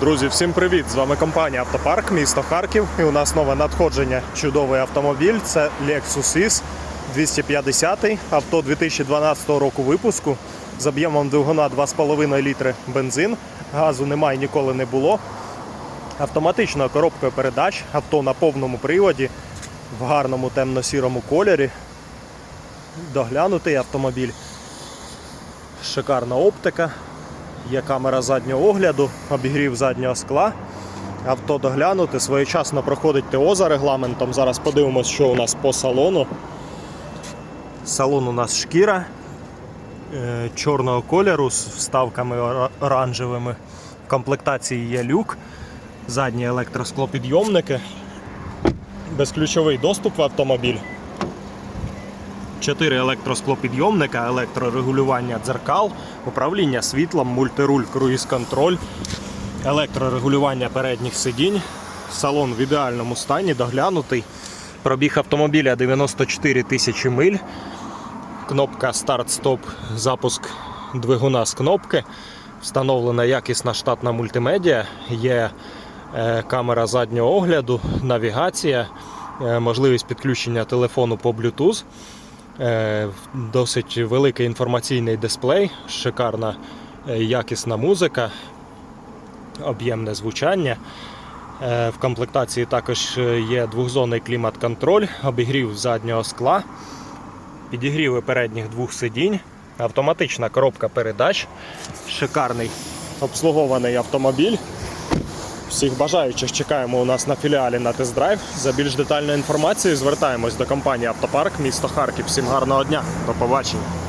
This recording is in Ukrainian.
Друзі, всім привіт! З вами компанія Автопарк, місто Харків. І у нас нове надходження. Чудовий автомобіль. Це Lexus IS 250 авто 2012 року випуску з об'ємом двигуна 2,5 літри бензин. Газу немає, ніколи не було. Автоматичною коробкою передач, авто на повному приводі, в гарному темно-сірому кольорі. Доглянутий автомобіль. Шикарна оптика. Є камера заднього огляду, обігрів заднього скла. Авто доглянути, своєчасно проходить ТО за регламентом. Зараз подивимось, що у нас по салону. Салон у нас шкіра е, чорного кольору з вставками оранжевими. В комплектації є люк, задні електросклопідйомники, безключовий доступ в автомобіль. Чотири електросклопідйомника, електрорегулювання дзеркал, управління світлом, мультируль, круїз-контроль, електрорегулювання передніх сидінь, салон в ідеальному стані, доглянутий. Пробіг автомобіля 94 тисячі миль. Кнопка старт-стоп, запуск двигуна з кнопки. Встановлена якісна штатна мультимедіа. Є е, камера заднього огляду, навігація, е, можливість підключення телефону по Bluetooth. Е, Досить великий інформаційний дисплей, шикарна е, якісна музика, об'ємне звучання. Е, В комплектації також є двохзонний клімат-контроль, обігрів заднього скла, підігріви передніх двох сидінь, автоматична коробка передач, шикарний обслугований автомобіль. Всіх бажаючих чекаємо у нас на філіалі на тест-драйв. За більш детальною інформацією звертаємось до компанії Автопарк, місто Харків. Всім гарного дня, до побачення.